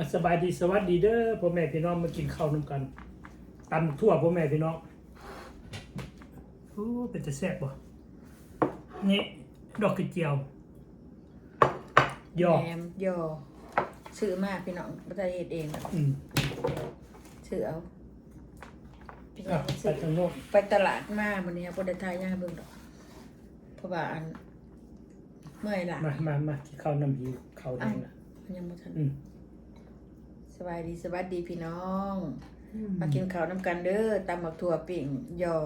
อะสบายดีสวัสดีเด้อพ่อแม่พี่น้องมากินข้าวน้ำกันตำทั่วพ่อแม่พี่น้องโอ้เป็นจะแซ่บบ่นี่ดอกกระเจียวยอแหนมยอซื้อมาพี่น้องบ่ได้เฮ็ดเองหรอกอืมซื้อเอาพี่น้อะองไปซื้อทางโน้นไปตลาดมาวันนี้บ่ได้ทายย่างเบิ่งดอกเพราะว่าอันเมื่อยล่ะมามามากินข้าวน้ำหิวข้าวแดงนะมันยังบ่ทันอืมส บายดีสวัสดีพี่น้อง มากินข้าวน้ำกันเด้อตำบักถั่วปิ่งยอ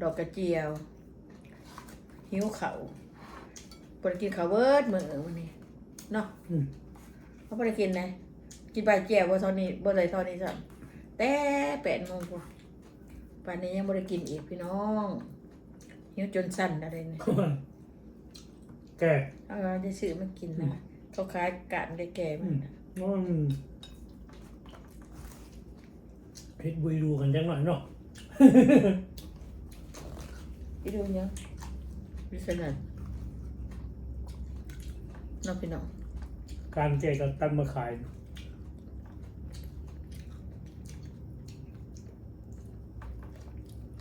ดอกกระเจียว หิวข้าวบ่ได้กินข้าวเบิดมื้อวันนี้เนาะอืมเขาไม่ได้กินเลยกินใบแก้วว่าตอนนี้บ่ได้ตอนนี้สั่แต่แปดโมงกว่าป่านนี้ยังไม่ได้กินอีกพี่น้องหิวจนสั่นอะไรเนี่ยแก่เอาได้ซื้อมากินนะเขาขายกะได้แก่มันน่ะอืม เพชรบุยดูกันจังหน่อยเนาะ พี่ดูยังดิสนันน้องพี่น้องการแก่กับตันมาขาย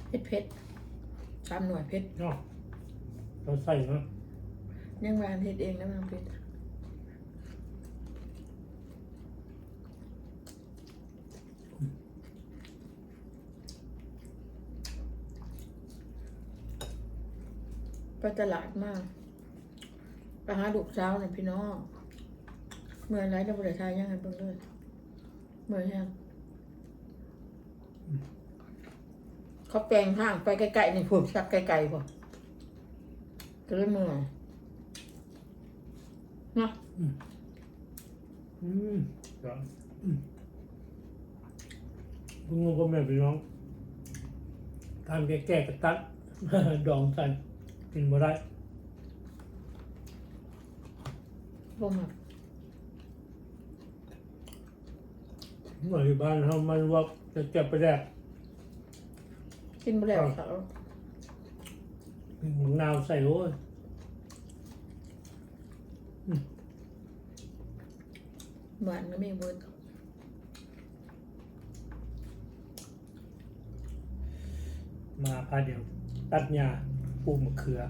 เพชรเพชรสามหน่วยเพชรเนาะเราใส่เนาะยังวานเฮ็ดเองนะน้องเพชร ตลาดมากไปหาลูกสาวเนี่ยพี่น้องเมื่อไรเราบริทายยังไงเบิ่งเลยเมื่อยังเขาแปลงทางไปไกลๆนี่ผมชักไกลๆป่ะก็เลยเมื่อยนะอืมครับอืมพวกงงพ่อแม่พี่น้องทานแก่ๆกับตัดดองใส่ กินบ่ได้ลงมาหน่อยบ้านเขามันว่าจะเจ็บไปแรกกินไปแล้วเขามีหมูนาวใส่โอ้ยเหมือนก็ไม่เวิร์กมาพาเดียว ตัดหญ้า ปลูกมะเขือ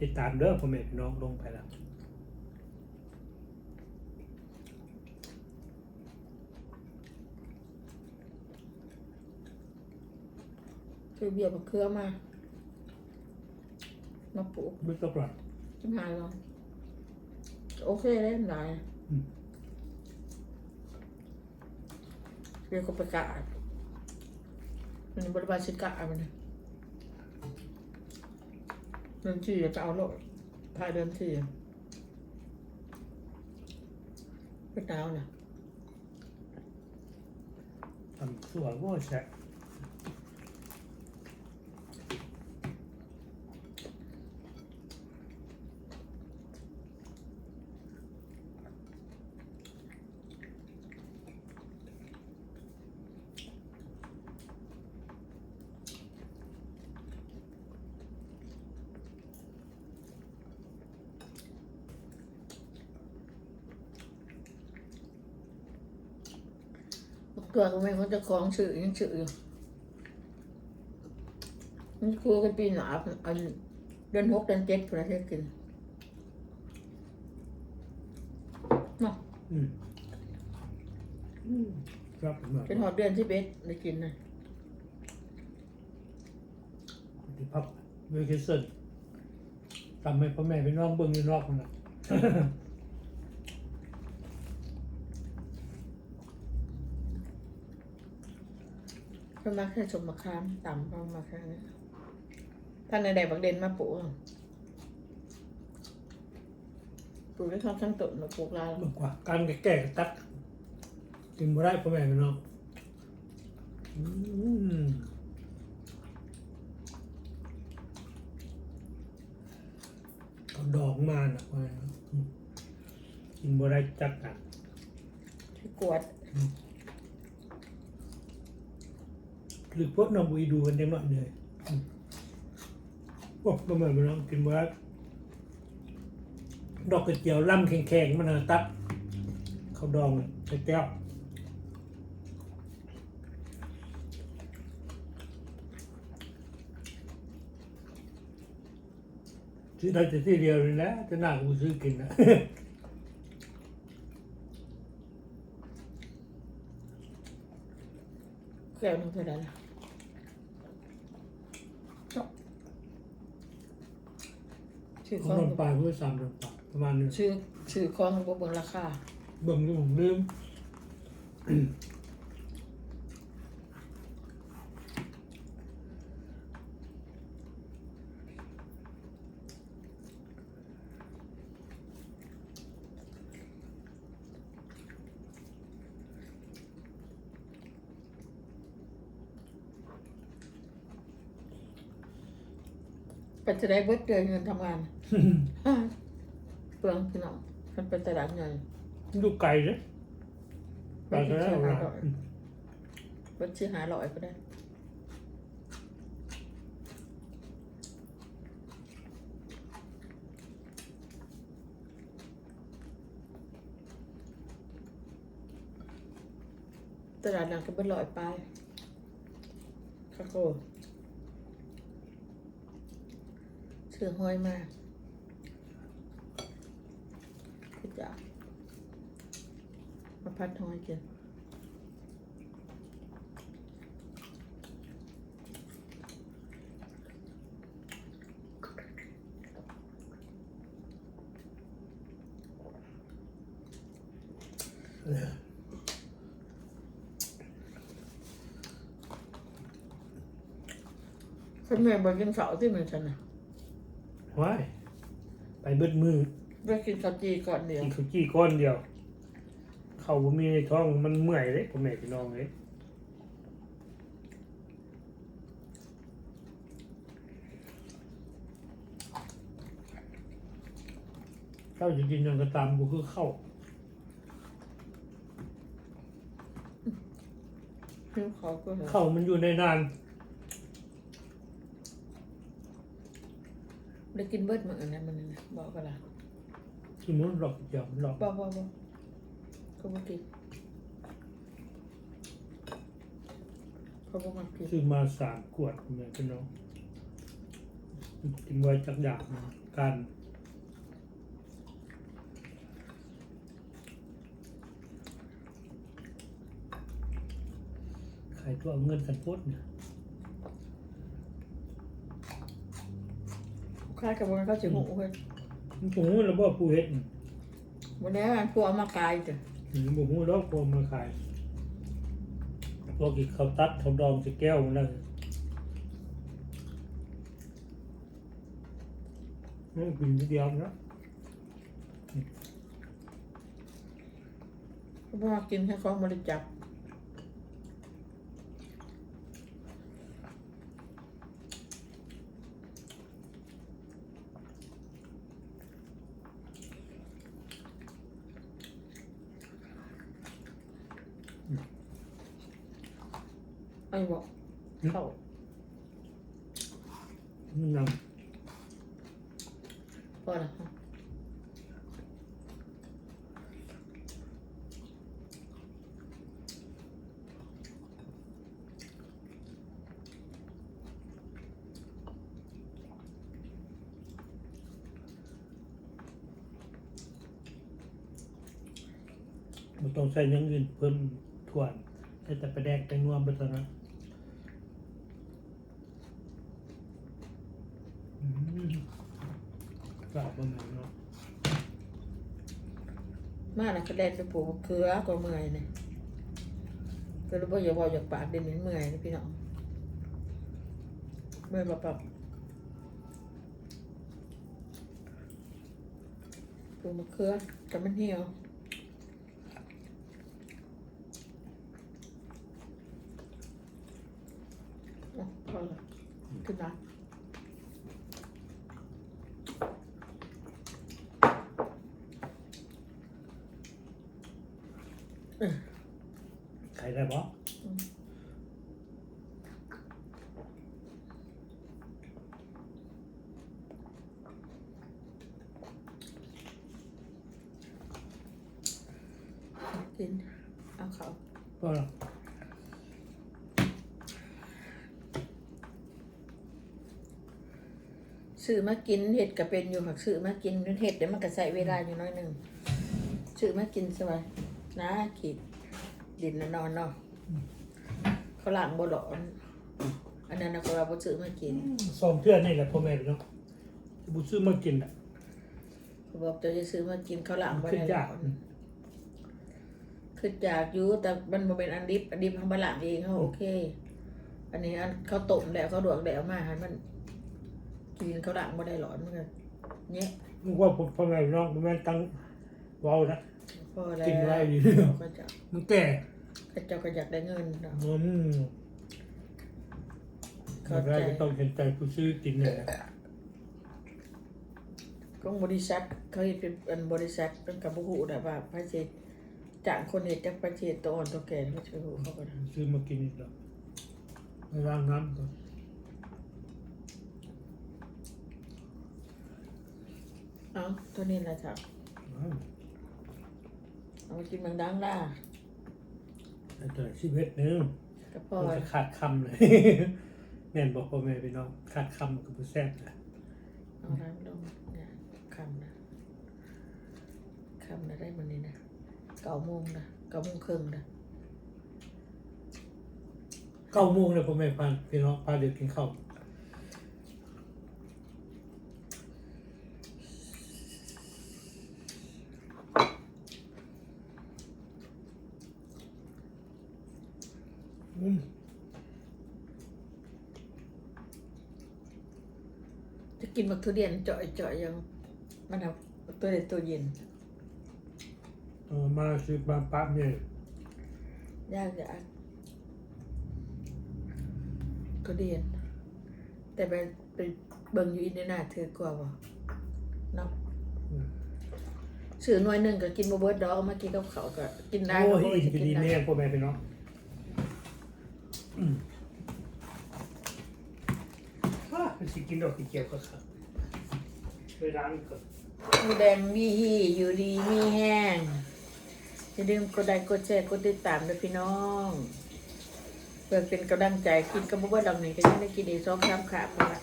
ติดตามเด้อพ่อแม่พี่น้องลงไปแล้วคือเบียร์มะเขือมา มาปลูกไม่ต้องปรับชิมหายลองโอเคเลยหลายอืมเรียกเขาประกาศมันบริบาลชิกะมันนะ เดินที่จะเอาโลกพายเดินที่ไปดาวน่ะทำสวยว่าแช่ เกลือก็ไม่เขาจะคล้องสื่อยังสื่ออยู่นี่ครูกันปีหนาอันเดือนหกเดือนเจ็ดประเทศกินเนาะอืมอืมครับมาเป็นหอดเดือนที่เบ็ดได้กินนะที่พับเวกิสันทำให้พ่อแม่พี่น้องเบิ่งอยู่นอกนั่นนะ เพิ่นมาแค่ชมมะขามต่ำเอามาแค่นี้ท่านในใดบักเด่นมาปลูกเอาปลูกได้ทั้งทั้งต้นมาปลูกลายมากกว่าการแก่ๆกับตัดกินบ่ได้พ่อแม่พี่น้องอืมเอาดอกมาน่ะพ่อแม่พี่น้องอืมกินบ่ได้จักกันที่กวด หรือพวกน้องบุยดูกันได้มากเลยอืมโอ้พ่อแม่พี่น้องกินบ่ได้ดอกกระเจียวล่ำแข็งๆมันนะตัดเขข้าวดองใส่แก้วซื้อได้แต่ที่เดียวนี่แหละจะน่ากูซื้อกินนะแก้วนึงเท่าไหร่ล่ะ ชื่อขขอองงนมปลาเพื่อสามนมปลาประมาณนี้ชื่อชื่อของบ่เบิ่งราคาเบิ่งที่ผมลืม เป็นจะได้เบิดเดือนเงินทำงานเปลืองพี่น้องมันเป็นตลาดเงินดูไก่เลยไก่เบิดก็ที่ได้ชื่อหาร้อยเบิดชื่อหาร้อยก็ได้ตลาดนั้นก็เป็นร้อยไปคาโก้ เชื่อห้อยมากคือจะมาพัดห้อยกินฉันเมื่อยบอกกินเสาที่เหมือนฉันนะ ว้ายไปเบิดมือไปกินข้าวจีก่อนเดียวกินข้าวจี้ก้อนเดียว เข้าบ่มีในท้องมันเมื่อยเลยผมแม่พี่น้องเลยข้าวจะกินยังกระตามบุคือข้าวหิวเขาก็เหรอข้าวมันอยู่ในนาน ได้ กินเบิดมื้อนั้นมันนะบอกกันละที่มันหลอกเดียวมันหลอกบอกบอกบอกเขาบอกกินเขาบอกมากินซื้อมาสามขวดผมแม่พี่น้องกินไว้จักอย่างหนึ่งการขายตัวเอาเงินกันโพดเนี่ย คล้ายกับวันเขาจะหูเฮ้ยมันผมรู้แล้วว่าผู้เฮ็ดนี่วันนี้มันพวกเอามากายจ้ะผมบอกว่าเราพอมาขายพวกอีกเขาตัดเขาดองจะแก้วมันแล้วนี่กินทีเดียวนะเขาบอกว่ากินให้ของบริจาค ไอ้บอกเข้ามันนพอละค่ะำมันต้องใส่อยังอื่นเพิ่มถ่วนใส่แต่ประแดกแต่งนวมไปเท่านั้นอืม กลับมาใหม่เนาะมาแล้วก็แดนไปปลูกมะเขือก็เมื่อยเนี่ยก็รู้ว่าอย่าบอกอย่าปากเด่นเหมือนเมื่อยนะพี่น้องเมื่อยปะปะปลูกมะเขือกับมันเหี่ยวพอละขึ้นมา ขาย ได้ปะมกินเอาเขาก็ซื้อมากินเห็ดก็เป็นอยู่หักซื้อมากินเห็ดเดี๋ยวมันก็ใส่เวลาอยู่น้อยหนึ่งซื้อมากินสบายนะขีด ดินน่ะนอนเนาะเขาหลังบ่หลอนอันนั้นนะก็เราบ่ซื้อมากินสองเทื่อนี่แหละพ่อแม่พี่น้องบุซื้อมากินอะเขาบอกจะซื้อมากินเขาหลังบ่ขึ้นได้หลยากอนคือจากอยู่แต่มันบ่เป็นอันดิบอันดิบทำบะหลังเองเขาโอเค อันนี้อันเขาต้มแล้วเขาดวกแล้วมาให้มันกินเขาหลังบ่ได้หลอนมันก็เนี่ยนึกว่าผมพ่อแม่พี่น้องแม่นตั้งเว้านะ พอแล้วกินไว้ดีก็จะ มันแก่ ก็เจ้าก็อยากได้เงินเนาะอืมเข้าได้ใจก็ต้องเห็นใจผู้ซื้อกินเนี่ยแหละก็บริษัทเขาเฮ็ดเป็นอันบริษัทเป็นกับบุหูนะว่าพระเจจ้างคนเห็ดจากพระเจตัวอ่อนตัวแก่เขาจะหูเขาก็ได้ซื้อมากินอีกแล้วไปล้างน้ำก่อนเอ้าตัวนี้นะจ๊ะอ้าวเอามากินเมืองดังล่ะแต่เจอชีวิตหนึงก็พอมันจะขาดคำเลยแม่นบอกพ่อแม่พี่น้องขาดคำกับผู้แซ่บนะเอาน้ำลงเนี่ยคำนะคำนะได้มันนี่นะเก้าโมงนะเก้าโมงครึ่งนะเก้าโมงเลยพ่อแม่พาพี่น้องพาเด็กกินข้าวอืม จะกินมักทุเรียนเจาะเจาะยังมันเอาตัวเด็ดตัวเย็นเอามาซื้อมาปั๊บเนี่ยยากจะทุเรียน แต่ไปไปเบิ่งอยู่อินเดียนาถือกว่าบ่เนาะอืมซื้อหน่วยหนึ่งก็กินบ่เบิดดอกเอามากินกับเขาวก็กินได้โอ้ก็ยบ่อีจะกกินดีได้แม่พ่อแม่พี่น้องอืม ว้าสิกินดอกที่เกี่ยวกับข้าวไปร้านก่อนหมูแดงมีหีอยู่ดีมีแห้งอย่าลืมกดไลค์กดแชร์กดติดตามด้วยพี่น้องเพื่อเป็นกำลังใจกินกับบ่เบิดอกนี่ก็ยังได้กินอีกสองสามขาบพุ่นละ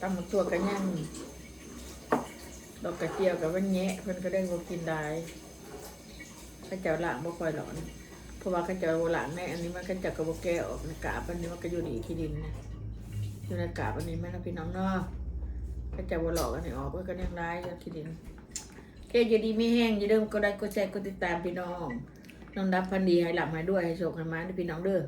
ตำบักตัวกันยังดอกกระเจียวกับวันแยะเพิ่นก็ได้บ่กินได้ข้าเจ้าล้างบ่ค่อยหลอน เพราะว่าข้าเจ้าล้างในอันนี้มันข้าเจ้าก็บ่แก้ออกในกาบอันนี้มันก็อยู่ในขี้ดินนะ อยู่ในกาบอันนี้แม่นะพี่น้องเนาะก็จะบหลอกอันนี้ออกเพื่อกันยังร้ายอยาคิดดินเคอยู่ดีไม่แห้งจะเริ่มก็ได้ก็แชร์ก็ติดตามพี่น้อง น้องดับพันดีให้หลับให้ด้วยให้โชคให้มาด้วยพี่น้องเด้อ